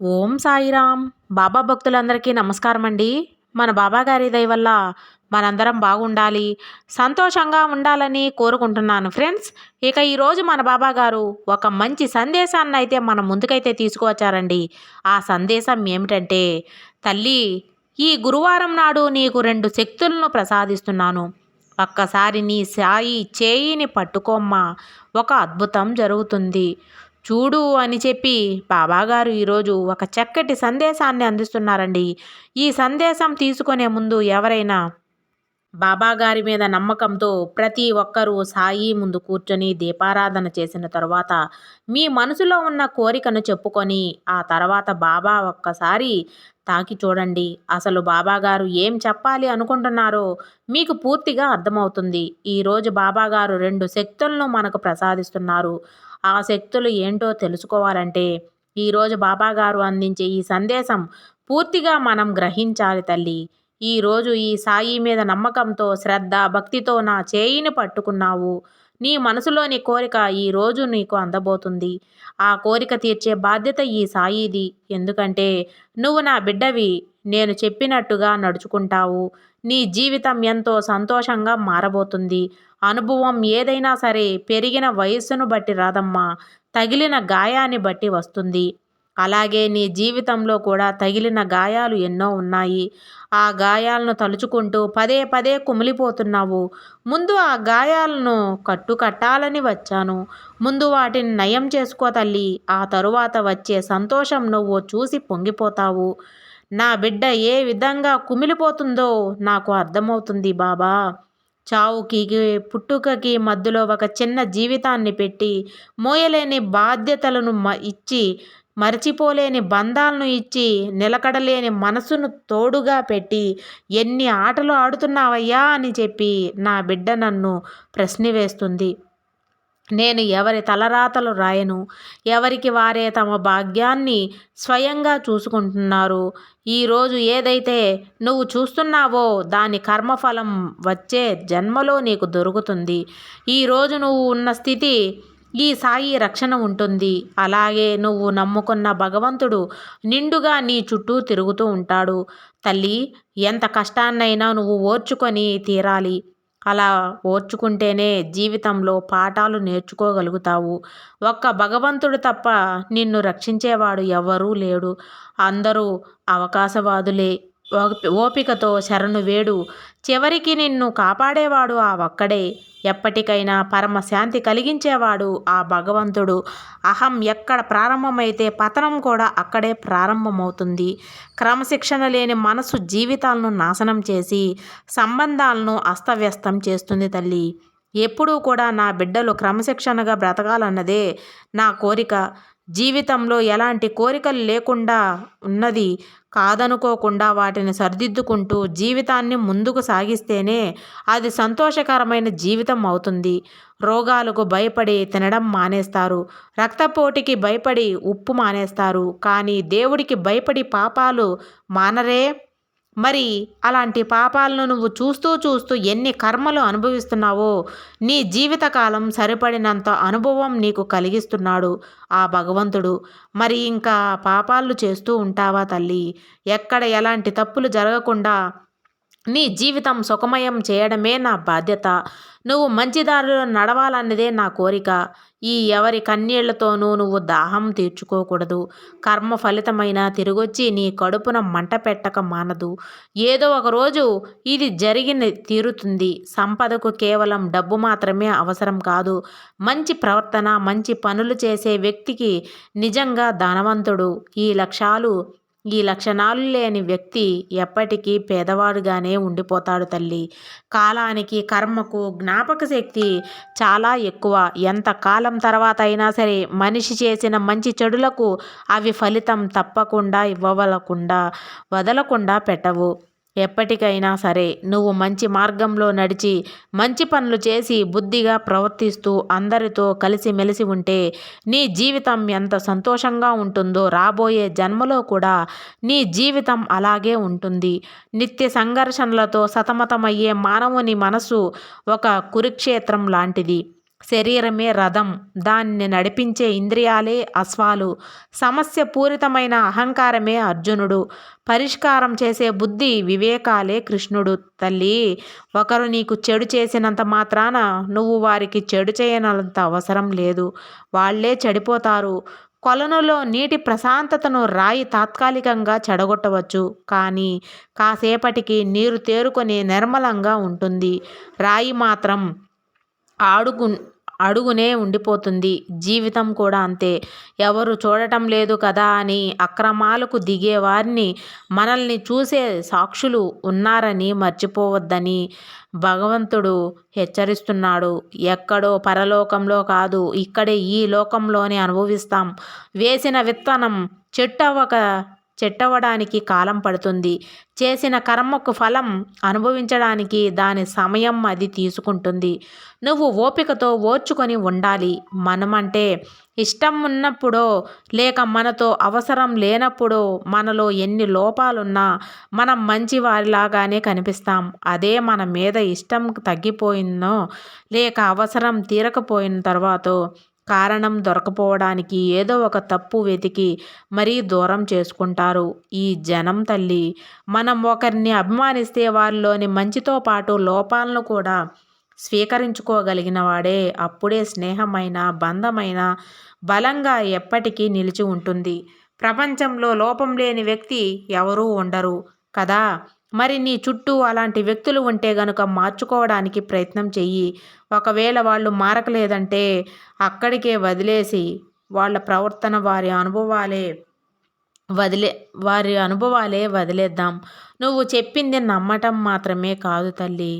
ఓం సాయిరామ్. బాబా భక్తులందరికీ నమస్కారం అండి మన బాబా గారి దయ వల్ల మనందరం బాగుండాలి సంతోషంగా ఉండాలని కోరుకుంటున్నాను ఫ్రెండ్స్. ఇక ఈరోజు మన బాబా గారు ఒక మంచి సందేశాన్ని అయితే మన ముందుకైతే తీసుకువచ్చారండి. ఆ సందేశం ఏమిటంటే తల్లి ఈ గురువారం నాడు నీకు రెండు శక్తులను ప్రసాదిస్తున్నాను. ఒక్కసారి నీ సాయి చేయిని పట్టుకోమ్మా. ఒక అద్భుతం జరుగుతుంది. చూడు అని చెప్పి బాబాగారు ఈరోజు ఒక చక్కటి సందేశాన్ని అందిస్తున్నారండి. ఈ సందేశం తీసుకునే ముందు ఎవరైనా బాబాగారి మీద నమ్మకంతో ప్రతి ఒక్కరూ సాయి ముందు కూర్చొని దీపారాధన చేసిన తర్వాత మీ మనసులో ఉన్న కోరికను చెప్పుకొని ఆ తర్వాత బాబా ఒక్కసారి తాకి చూడండి. అసలు బాబాగారు ఏం చెప్పాలి అనుకుంటున్నారో మీకు పూర్తిగా అర్థమవుతుంది. ఈరోజు బాబాగారు రెండు శక్తులను మనకు ప్రసాదిస్తున్నారు. ఆ శక్తులు ఏంటో తెలుసుకోవాలంటే ఈరోజు బాబాగారు అందించే ఈ సందేశం పూర్తిగా మనం గ్రహించాలి తల్లి. ఈరోజు ఈ సాయి మీద నమ్మకంతో శ్రద్ధ భక్తితో నా చేయిని పట్టుకున్నావు. నీ మనసులోని కోరిక ఈరోజు నీకు అందబోతుంది. ఆ కోరిక తీర్చే బాధ్యత ఈ సాయిది. ఎందుకంటే నువ్వు నా బిడ్డవి. నేను చెప్పినట్టుగా నడుచుకుంటావు. నీ జీవితం ఎంతో సంతోషంగా మారబోతుంది. అనుభవం ఏదైనా సరే పెరిగిన వయస్సును బట్టి రాదమ్మా. తగిలిన గాయాన్ని బట్టి వస్తుంది. అలాగే నీ జీవితంలో కూడా తగిలిన గాయాలు ఎన్నో ఉన్నాయి. ఆ గాయాలను తలుచుకుంటూ పదే పదే కుమిలిపోతున్నావు. ముందు ఆ గాయాలను కట్టుకట్టాలని వచ్చాను. ముందు వాటిని నయం చేసుకో తల్లి. ఆ తరువాత వచ్చే సంతోషం నువ్వు చూసి పొంగిపోతావు. నా బిడ్డ ఏ విధంగా కుమిలిపోతుందో నాకు అర్థమవుతుంది బాబా. చావుకి పుట్టుకకి మధ్యలో ఒక చిన్న జీవితాన్ని పెట్టి మోయలేని బాధ్యతలను ఇచ్చి మరచిపోలేని బంధాలను ఇచ్చి నిలకడలేని మనసును తోడుగా పెట్టి ఎన్ని ఆటలు ఆడుతున్నావయ్యా అని చెప్పి నా బిడ్డ నన్ను ప్రశ్న వేస్తుంది. నేను ఎవరి తలరాతలు రాయను? ఎవరికి వారే తమ భాగ్యాన్ని స్వయంగా చూసుకుంటున్నారు? ఈరోజు ఏదైతే నువ్వు చూస్తున్నావో దాని కర్మఫలం వచ్చే జన్మలో నీకు దొరుకుతుంది. ఈరోజు నువ్వు ఉన్న స్థితి ఈ సాయి రక్షణ ఉంటుంది. అలాగే నువ్వు నమ్ముకున్న భగవంతుడు నిండుగా నీ చుట్టూ తిరుగుతూ ఉంటాడు. తల్లి ఎంత కష్టాన్నైనా నువ్వు ఓర్చుకొని తీరాలి. అలా ఓర్చుకుంటేనే జీవితంలో పాఠాలు నేర్చుకోగలుగుతావు. ఒక్క భగవంతుడు తప్ప నిన్ను రక్షించేవాడు ఎవరూ లేడు. అందరూ అవకాశవాదులే. ఓపికతో శరణు వేడు చివరికి నిన్ను కాపాడేవాడు ఆ ఒక్కడే. ఎప్పటికైనా పరమశాంతి కలిగించేవాడు ఆ భగవంతుడు. అహం ఎక్కడ ప్రారంభమైతే పతనం కూడా అక్కడే ప్రారంభమవుతుంది. క్రమశిక్షణ లేని మనసు జీవితాలను నాశనం చేసి సంబంధాలను అస్తవ్యస్తం చేస్తుంది తల్లి. ఎప్పుడూ కూడా నా బిడ్డలు క్రమశిక్షణగా బ్రతకాలన్నదే నా కోరిక. జీవితంలో ఎలాంటి కోరికలు లేకుండా ఉన్నది కాదనుకోకుండా వాటిని సరిదిద్దుకుంటూ జీవితాన్ని ముందుకు సాగిస్తేనే అది సంతోషకరమైన జీవితం అవుతుంది. రోగాలకు భయపడి తినడం మానేస్తారు. రక్తపోటికి భయపడి ఉప్పు మానేస్తారు. కానీ దేవుడికి భయపడి పాపాలు మానరే మరి అలాంటి పాపాలను నువ్వు చూస్తూ చూస్తూ ఎన్ని కర్మలు అనుభవిస్తున్నావో నీ జీవితకాలం సరిపడినంత అనుభవం నీకు కలిగిస్తున్నాడు ఆ భగవంతుడు. మరి ఇంకా పాపాలు చేస్తూ ఉంటావా తల్లి? ఎక్కడ ఎలాంటి తప్పులు జరగకుండా నీ జీవితం సుఖమయం చేయడమే నా బాధ్యత. నువ్వు మంచి దారిలో నడవాలన్నదే నా కోరిక. ఈ ఎవరి కన్నీళ్ళతోనూ నువ్వు దాహం తీర్చుకోకూడదు. కర్మ ఫలితమైన తిరిగొచ్చి నీ కడుపున మంట పెట్టక మానదు. ఏదో ఒక రోజు ఇది జరిగిన తీరుతుంది. సంపదకు కేవలం డబ్బు మాత్రమే అవసరం కాదు. మంచి ప్రవర్తన మంచి పనులు చేసే వ్యక్తికి నిజంగా ధనవంతుడు. ఈ లక్ష్యాలు ఈ లక్షణాలు లేని వ్యక్తి ఎప్పటికీ పేదవాడుగానే ఉండిపోతాడు తల్లి. కాలానికి కర్మకు జ్ఞాపక శక్తి చాలా ఎక్కువ. ఎంత కాలం తర్వాత అయినా సరే మనిషి చేసిన మంచి చెడులకు అవి ఫలితం తప్పకుండా ఇవ్వవలకుండా వదలకుండా పెట్టవు. ఎప్పటికైనా సరే నువ్వు మంచి మార్గంలో నడిచి మంచి పనులు చేసి బుద్ధిగా ప్రవర్తిస్తూ అందరితో కలిసిమెలిసి ఉంటే నీ జీవితం ఎంత సంతోషంగా ఉంటుందో రాబోయే జన్మలో కూడా నీ జీవితం అలాగే ఉంటుంది. నిత్య సంఘర్షణలతో సతమతమయ్యే మానవుని మనసు ఒక కురుక్షేత్రం లాంటిది. శరీరమే రథం. దాన్ని నడిపించే ఇంద్రియాలే అశ్వాలు. సమస్య పూరితమైన అహంకారమే అర్జునుడు. పరిష్కారం చేసే బుద్ధి వివేకాలే కృష్ణుడు. తల్లి ఒకరు నీకు చెడు చేసినంత మాత్రాన నువ్వు వారికి చెడు చేయనంత అవసరం లేదు. వాళ్ళే చెడిపోతారు. కొలనులో నీటి ప్రశాంతతను రాయి తాత్కాలికంగా చెడగొట్టవచ్చు. కానీ కాసేపటికి నీరు తేరుకొని నిర్మలంగా ఉంటుంది. రాయి మాత్రం ఆడుగు అడుగునే ఉండిపోతుంది. జీవితం కూడా అంతే. ఎవరు చూడటం లేదు కదా అని అక్రమాలకు దిగే వారిని మనల్ని చూసే సాక్షులు ఉన్నారని మర్చిపోవద్దని భగవంతుడు హెచ్చరిస్తున్నాడు. ఎక్కడో పరలోకంలో కాదు ఇక్కడే ఈ లోకంలోనే అనుభవిస్తాం. వేసిన విత్తనం చెట్టు అవ్వక చెట్టవడానికి కాలం పడుతుంది. చేసిన కర్మకు ఫలం అనుభవించడానికి దాని సమయం అది తీసుకుంటుంది. నువ్వు ఓపికతో ఓర్చుకొని ఉండాలి. మనమంటే ఇష్టం ఉన్నప్పుడో లేక మనతో అవసరం లేనప్పుడో మనలో ఎన్ని లోపాలున్నా మనం మంచి వారిలాగానే కనిపిస్తాం. అదే మన మీద ఇష్టం తగ్గిపోయిందో లేక అవసరం తీరకపోయిన తర్వాత కారణం దొరకపోవడానికి ఏదో ఒక తప్పు వెతికి మరీ దూరం చేసుకుంటారు. ఈ జనం తల్లి మనం ఒకరిని అభిమానిస్తే వారిలోని మంచితో పాటు లోపాలను కూడా స్వీకరించుకోగలిగిన వాడే అప్పుడే స్నేహమైన బంధమైన బలంగా ఎప్పటికీ నిలిచి ఉంటుంది. ప్రపంచంలో లోపం లేని వ్యక్తి ఎవరూ ఉండరు కదా? మరి నీ చుట్టూ అలాంటి వ్యక్తులు ఉంటే గనుక మార్చుకోవడానికి ప్రయత్నం చెయ్యి. ఒకవేళ వాళ్ళు మారకలేదంటే అక్కడికే వదిలేసి వాళ్ళ ప్రవర్తన వారి అనుభవాలే వదిలే వారి అనుభవాలే వదిలేద్దాం. నువ్వు చెప్పింది నమ్మటం మాత్రమే కాదు తల్లి.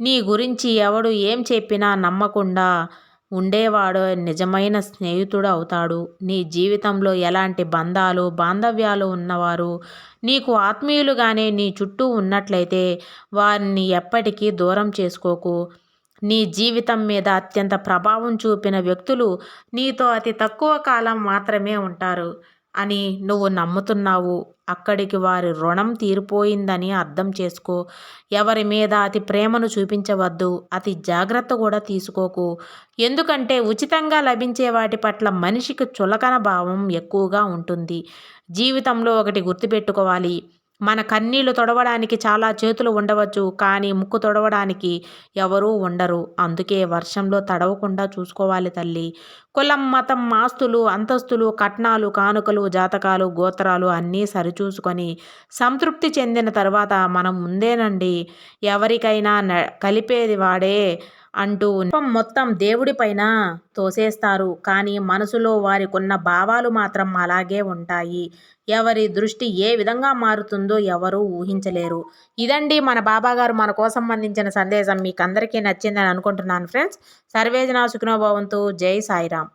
నీ గురించి ఎవడు ఏం చెప్పినా నమ్మకుండా ఉండేవాడు నిజమైన స్నేహితుడు అవుతాడు. నీ జీవితంలో ఎలాంటి బంధాలు బాంధవ్యాలు ఉన్నవారు నీకు ఆత్మీయులుగానే నీ చుట్టూ ఉన్నట్లయితే వారిని ఎప్పటికీ దూరం చేసుకోకు. నీ జీవితం మీద అత్యంత ప్రభావం చూపిన వ్యక్తులు నీతో అతి తక్కువ కాలం మాత్రమే ఉంటారు అని నువ్వు నమ్ముతున్నావు. అక్కడికి వారి రుణం తీరిపోయిందని అర్థం చేసుకో. ఎవరి మీద అతి ప్రేమను చూపించవద్దు. అతి జాగ్రత్త కూడా తీసుకోకు. ఎందుకంటే ఉచితంగా లభించే వాటి పట్ల మనిషికి చులకన భావం ఎక్కువగా ఉంటుంది. జీవితంలో ఒకటి గుర్తుపెట్టుకోవాలి. మన కన్నీళ్ళు తొడవడానికి చాలా చేతులు ఉండవచ్చు కానీ ముక్కు తొడవడానికి ఎవరూ ఉండరు. అందుకే వర్షంలో తడవకుండా చూసుకోవాలి తల్లి. కులం మతం ఆస్తులు అంతస్తులు కట్నాలు కానుకలు జాతకాలు గోత్రాలు అన్నీ సరిచూసుకొని సంతృప్తి చెందిన తర్వాత మనం ముందేనండి. ఎవరికైనా కలిపేది వాడే అంటూ మొత్తం దేవుడిపైన తోసేస్తారు. కానీ మనసులో వారికున్న భావాలు మాత్రం అలాగే ఉంటాయి. ఎవరి దృష్టి ఏ విధంగా మారుతుందో ఎవరూ ఊహించలేరు. ఇదండి మన బాబాగారు మన కోసం అందించిన సందేశం. మీకు అందరికీ నచ్చిందని అనుకుంటున్నాను ఫ్రెండ్స్. సర్వేజన సుఖనోభవంతు. జై సాయిరామ్.